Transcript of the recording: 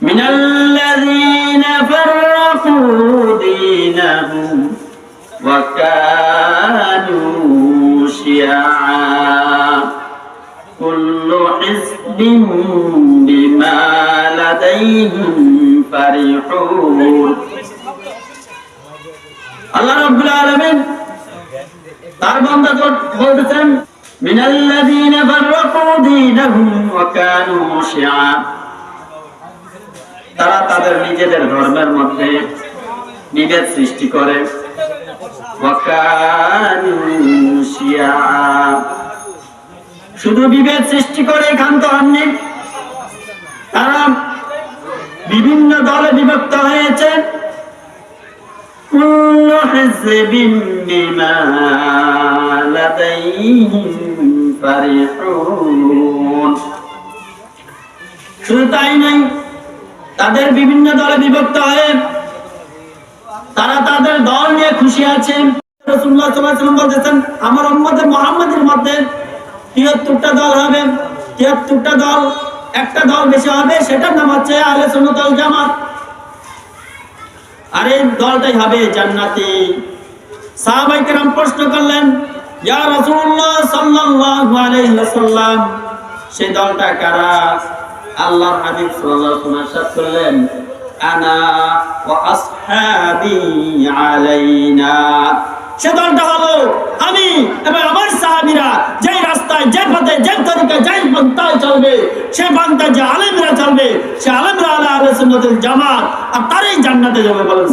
من الذين فرقوا دينهم وكانوا شيعا كل حزب بما لديهم فرحون আল্লাহ রাব্বুল আলামিন তার বান্দা বলতেছেন মিনাল্লাযীনা ফাররাকু দীনাহুম ওয়া কানু শিয়া তারা তাদের নিজেদের ধর্মের মধ্যে বিভেদ সৃষ্টি করে। শুধু বিভেদ সৃষ্টি করে ক্ষান্ত হননি তারা বিভিন্ন দলে বিভক্ত হয়েছে। শুধু তাই নয় তাদের বিভিন্ন দলে বিভক্ত হয়ে তারা তাদের দল নিয়ে খুশি আছে। রাসূলুল্লাহ সাল্লাল্লাহু বলতেছেন, আমার উম্মতের মুহাম্মাদের মধ্যে 73টা দল হবে। 73টা দল, একটা দল বেশি হবে, সেটার নাম হচ্ছে আহলে সুন্নাত জামাত। আর এই দলটাই হবে জান্নাতি। সাহাবাই কেরাম প্রশ্ন করলেন সেই দলটা কারা? আল্লাহর হাবিব সাল্লাল্লাহু আলাইহি ওয়াসাল্লাম করলেন আনা ওয়া আসহাবি আলাইনা। সে হলো আমি এবং আমার সাহাবীরা। যে রাস্তায়, যে পথে, যে তরিকা যাই পন্থায় চলবে, সে পন্থায় যে আলেমরা চলবে, সে আলেমরা আলা আহলে সুন্নাতের জামাত, আর তারই জান্নাতে যাবে বলেন।